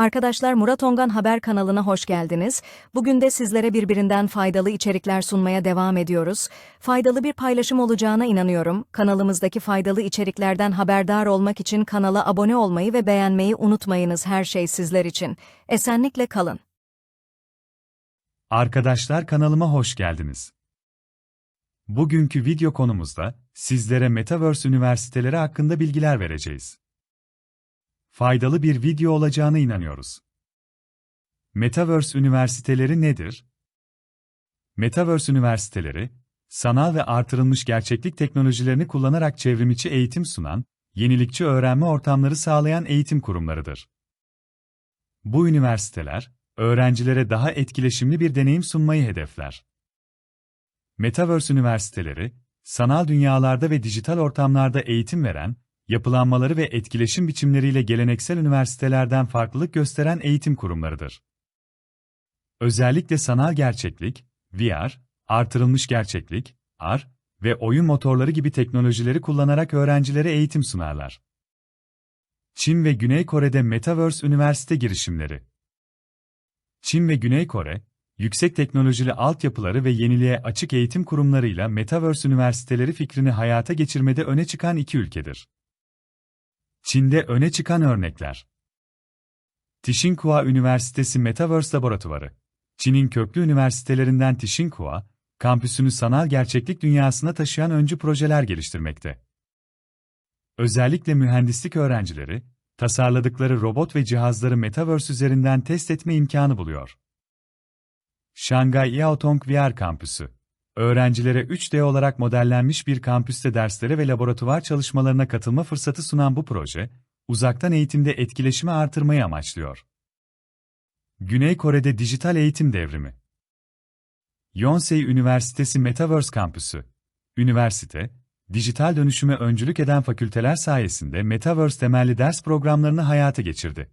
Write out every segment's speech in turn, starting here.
Arkadaşlar Murat Ongan Haber kanalına hoş geldiniz. Bugün de sizlere birbirinden faydalı içerikler sunmaya devam ediyoruz. Faydalı bir paylaşım olacağına inanıyorum. Kanalımızdaki faydalı içeriklerden haberdar olmak için kanala abone olmayı ve beğenmeyi unutmayınız her şey sizler için. Esenlikle kalın. Arkadaşlar kanalıma hoş geldiniz. Bugünkü video konumuzda sizlere Metaverse üniversiteleri hakkında bilgiler vereceğiz. Faydalı bir video olacağına inanıyoruz. Metaverse üniversiteleri nedir? Metaverse üniversiteleri, sanal ve artırılmış gerçeklik teknolojilerini kullanarak çevrimiçi eğitim sunan, yenilikçi öğrenme ortamları sağlayan eğitim kurumlarıdır. Bu üniversiteler, öğrencilere daha etkileşimli bir deneyim sunmayı hedefler. Metaverse üniversiteleri, sanal dünyalarda ve dijital ortamlarda eğitim veren, yapılanmaları ve etkileşim biçimleriyle geleneksel üniversitelerden farklılık gösteren eğitim kurumlarıdır. Özellikle sanal gerçeklik, VR, artırılmış gerçeklik, AR ve oyun motorları gibi teknolojileri kullanarak öğrencilere eğitim sunarlar. Çin ve Güney Kore'de Metaverse üniversite girişimleri Çin ve Güney Kore, yüksek teknolojili altyapıları ve yeniliğe açık eğitim kurumlarıyla Metaverse üniversiteleri fikrini hayata geçirmede öne çıkan iki ülkedir. Çin'de öne çıkan örnekler Tsinghua Üniversitesi Metaverse Laboratuvarı Çin'in köklü üniversitelerinden Tsinghua, kampüsünü sanal gerçeklik dünyasına taşıyan öncü projeler geliştirmekte. Özellikle mühendislik öğrencileri, tasarladıkları robot ve cihazları Metaverse üzerinden test etme imkanı buluyor. Şangay Yaotong VR Kampüsü Öğrencilere 3D olarak modellenmiş bir kampüste derslere ve laboratuvar çalışmalarına katılma fırsatı sunan bu proje, uzaktan eğitimde etkileşimi artırmayı amaçlıyor. Güney Kore'de dijital eğitim devrimi Yonsei Üniversitesi Metaverse Kampüsü Üniversite, dijital dönüşüme öncülük eden fakülteler sayesinde Metaverse temelli ders programlarını hayata geçirdi.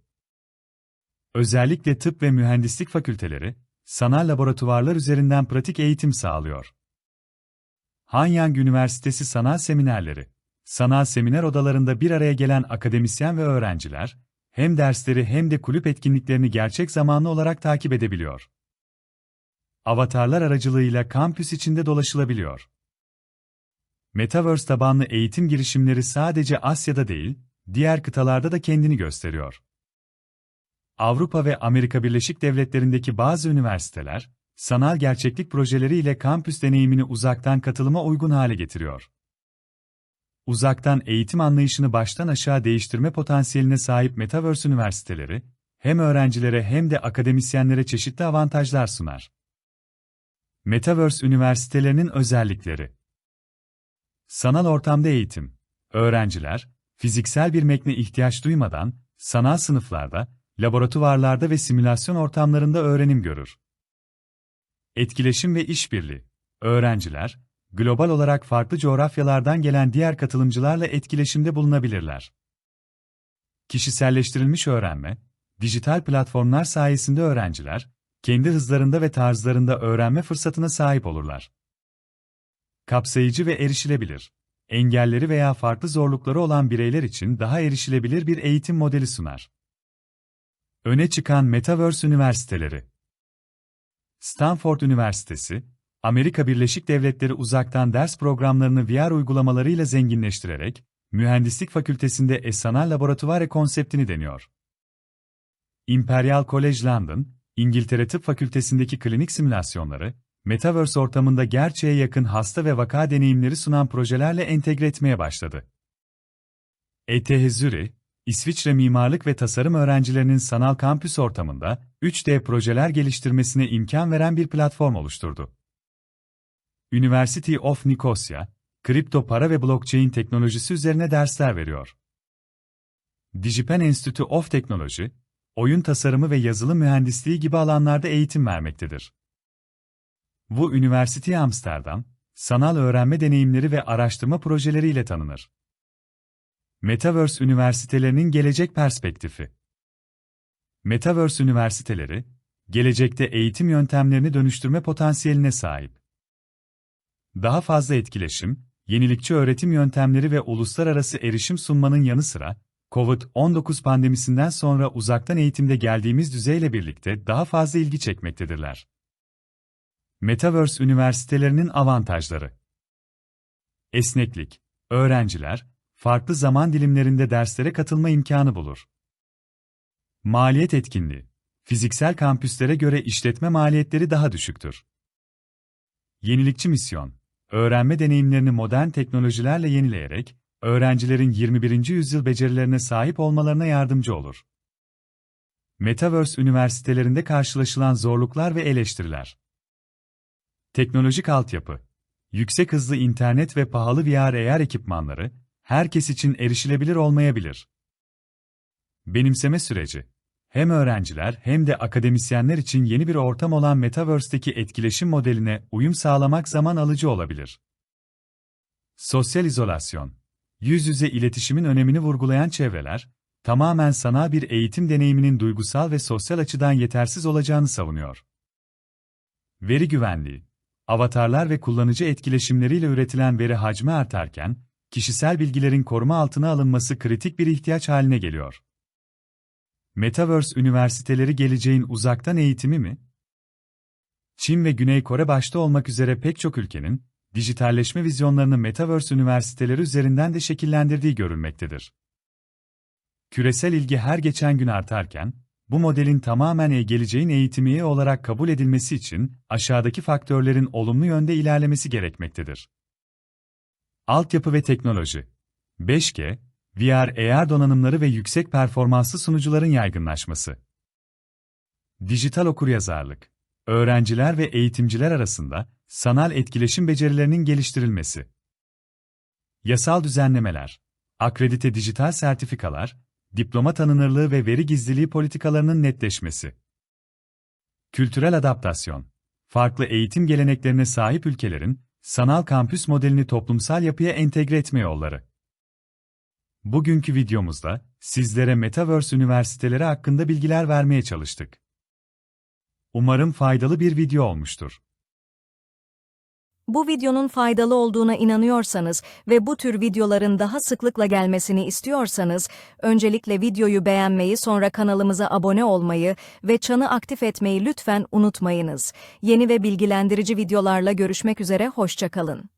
Özellikle tıp ve mühendislik fakülteleri, sanal laboratuvarlar üzerinden pratik eğitim sağlıyor. Hanyang Üniversitesi Sanal Seminerleri Sanal seminer odalarında bir araya gelen akademisyen ve öğrenciler, hem dersleri hem de kulüp etkinliklerini gerçek zamanlı olarak takip edebiliyor. Avatarlar aracılığıyla kampüs içinde dolaşılabiliyor. Metaverse tabanlı eğitim girişimleri sadece Asya'da değil, diğer kıtalarda da kendini gösteriyor. Avrupa ve Amerika Birleşik Devletleri'ndeki bazı üniversiteler, sanal gerçeklik projeleriyle kampüs deneyimini uzaktan katılıma uygun hale getiriyor. Uzaktan eğitim anlayışını baştan aşağı değiştirme potansiyeline sahip Metaverse üniversiteleri, hem öğrencilere hem de akademisyenlere çeşitli avantajlar sunar. Metaverse üniversitelerinin özellikleri Sanal ortamda eğitim. Öğrenciler, fiziksel bir mekne ihtiyaç duymadan, sanal sınıflarda, laboratuvarlarda ve simülasyon ortamlarında öğrenim görür. Etkileşim ve işbirliği. Öğrenciler, global olarak farklı coğrafyalardan gelen diğer katılımcılarla etkileşimde bulunabilirler. Kişiselleştirilmiş öğrenme, dijital platformlar sayesinde öğrenciler, kendi hızlarında ve tarzlarında öğrenme fırsatına sahip olurlar. Kapsayıcı ve erişilebilir. Engelleri veya farklı zorlukları olan bireyler için daha erişilebilir bir eğitim modeli sunar. Öne çıkan Metaverse Üniversiteleri Stanford Üniversitesi, Amerika Birleşik Devletleri uzaktan ders programlarını VR uygulamalarıyla zenginleştirerek, Mühendislik Fakültesinde e-sanal laboratuvar konseptini deniyor. Imperial College London, İngiltere Tıp Fakültesindeki klinik simülasyonları, Metaverse ortamında gerçeğe yakın hasta ve vaka deneyimleri sunan projelerle entegre etmeye başladı. ETH Zürich, İsviçre mimarlık ve tasarım öğrencilerinin sanal kampüs ortamında 3D projeler geliştirmesine imkan veren bir platform oluşturdu. University of Nicosia, kripto para ve blockchain teknolojisi üzerine dersler veriyor. Digipen Institute of Technology, oyun tasarımı ve yazılım mühendisliği gibi alanlarda eğitim vermektedir. Bu Üniversity Amsterdam, sanal öğrenme deneyimleri ve araştırma projeleriyle tanınır. Metaverse üniversitelerinin gelecek perspektifi. Metaverse üniversiteleri, gelecekte eğitim yöntemlerini dönüştürme potansiyeline sahip. Daha fazla etkileşim, yenilikçi öğretim yöntemleri ve uluslararası erişim sunmanın yanı sıra, COVID-19 pandemisinden sonra uzaktan eğitimde geldiğimiz düzeyle birlikte daha fazla ilgi çekmektedirler. Metaverse üniversitelerinin avantajları Esneklik. Öğrenciler, farklı zaman dilimlerinde derslere katılma imkanı bulur. Maliyet etkinliği. Fiziksel kampüslere göre işletme maliyetleri daha düşüktür. Yenilikçi misyon. Öğrenme deneyimlerini modern teknolojilerle yenileyerek, öğrencilerin 21. yüzyıl becerilerine sahip olmalarına yardımcı olur. Metaverse üniversitelerinde karşılaşılan zorluklar ve eleştiriler. Teknolojik altyapı. Yüksek hızlı internet ve pahalı VR/AR ekipmanları, herkes için erişilebilir olmayabilir. Benimseme süreci. Hem öğrenciler hem de akademisyenler için yeni bir ortam olan Metaverse'deki etkileşim modeline uyum sağlamak zaman alıcı olabilir. Sosyal izolasyon. Yüz yüze iletişimin önemini vurgulayan çevreler, tamamen sanal bir eğitim deneyiminin duygusal ve sosyal açıdan yetersiz olacağını savunuyor. Veri güvenliği. Avatarlar ve kullanıcı etkileşimleriyle üretilen veri hacmi artarken, kişisel bilgilerin koruma altına alınması kritik bir ihtiyaç haline geliyor. Metaverse üniversiteleri geleceğin uzaktan eğitimi mi? Çin ve Güney Kore başta olmak üzere pek çok ülkenin, dijitalleşme vizyonlarını Metaverse üniversiteleri üzerinden de şekillendirdiği görülmektedir. Küresel ilgi her geçen gün artarken, bu modelin tamamen e-geleceğin eğitimi olarak kabul edilmesi için aşağıdaki faktörlerin olumlu yönde ilerlemesi gerekmektedir. Altyapı ve teknoloji 5G, VR-AR donanımları ve yüksek performanslı sunucuların yaygınlaşması. Dijital okuryazarlık. Öğrenciler ve eğitimciler arasında sanal etkileşim becerilerinin geliştirilmesi. Yasal düzenlemeler. Akredite dijital sertifikalar, diploma tanınırlığı ve veri gizliliği politikalarının netleşmesi. Kültürel adaptasyon. Farklı eğitim geleneklerine sahip ülkelerin sanal kampüs modelini toplumsal yapıya entegre etme yolları. Bugünkü videomuzda sizlere Metaverse üniversiteleri hakkında bilgiler vermeye çalıştık. Umarım faydalı bir video olmuştur. Bu videonun faydalı olduğuna inanıyorsanız ve bu tür videoların daha sıklıkla gelmesini istiyorsanız, öncelikle videoyu beğenmeyi sonra kanalımıza abone olmayı ve çanı aktif etmeyi lütfen unutmayınız. Yeni ve bilgilendirici videolarla görüşmek üzere, hoşçakalın.